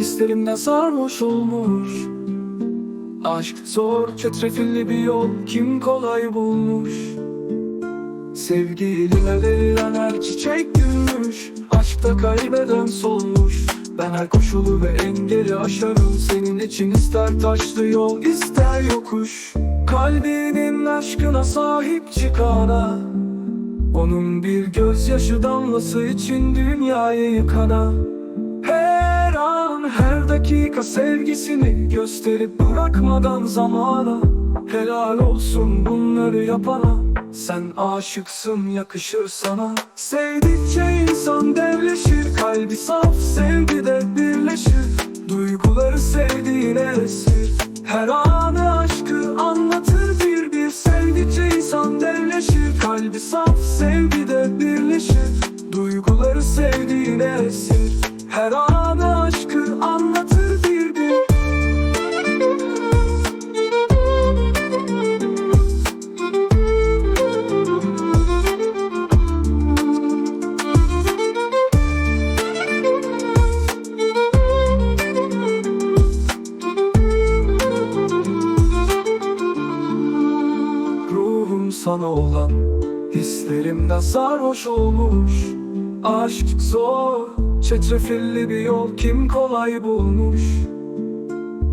Hislerimden sarhoş olmuş? Aşk zor çetrefilli bir yol Kim kolay bulmuş? Sevgiline verilen her çiçek gülmüş Aşkta kaybeden solmuş. Ben her koşulu ve engeli aşarım. Senin için ister taşlı yol ister yokuş. Kalbinin aşkına sahip çıkana Onun bir gözyaşı damlası için dünyayı yıkana her dakika sevgisini gösterip bırakmadan zamana. Helal olsun bunları yapana. Sen aşıksın yakışır sana. Sevdikçe insan devleşir Kalbi saf sevgide birleşir. Duyguları sevdiğine esir. Her anı aşkı anlatır bir bir. Sevdikçe insan devleşir Kalbi saf sevgide birleşir. Duyguları sevdiğine esir. Her anı sana olan Hislerimden sarhoş olmuş. Aşk zor Çetrefilli bir yol kim kolay bulmuş?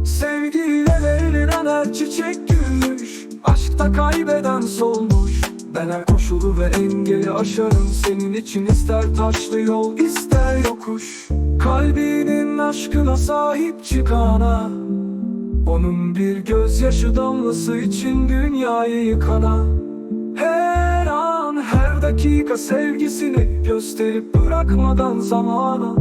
Sevgiyle verilen her çiçek gülmüş Aşkta kaybeden solmuş. Ben her koşulu ve engeli aşarım Senin için ister taşlı yol ister yokuş. Kalbinin aşkına sahip çıkana onun bir gözyaşı damlası için dünyayı yıkana her dakika sevgisini gösterip bırakmadan zamana.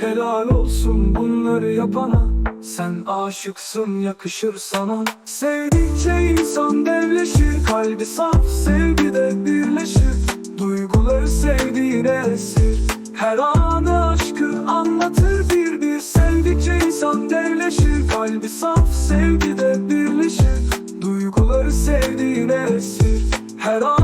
Helal olsun bunları yapana. Sen aşıksın yakışır sana. Sevdikçe insan devleşir Kalbi saf sevgide birleşir. Duyguları sevdiğine esir. Her anı aşkı anlatır bir bir. Sevdikçe insan devleşir Kalbi saf sevgide birleşir. Duyguları sevdiğine esir. Her an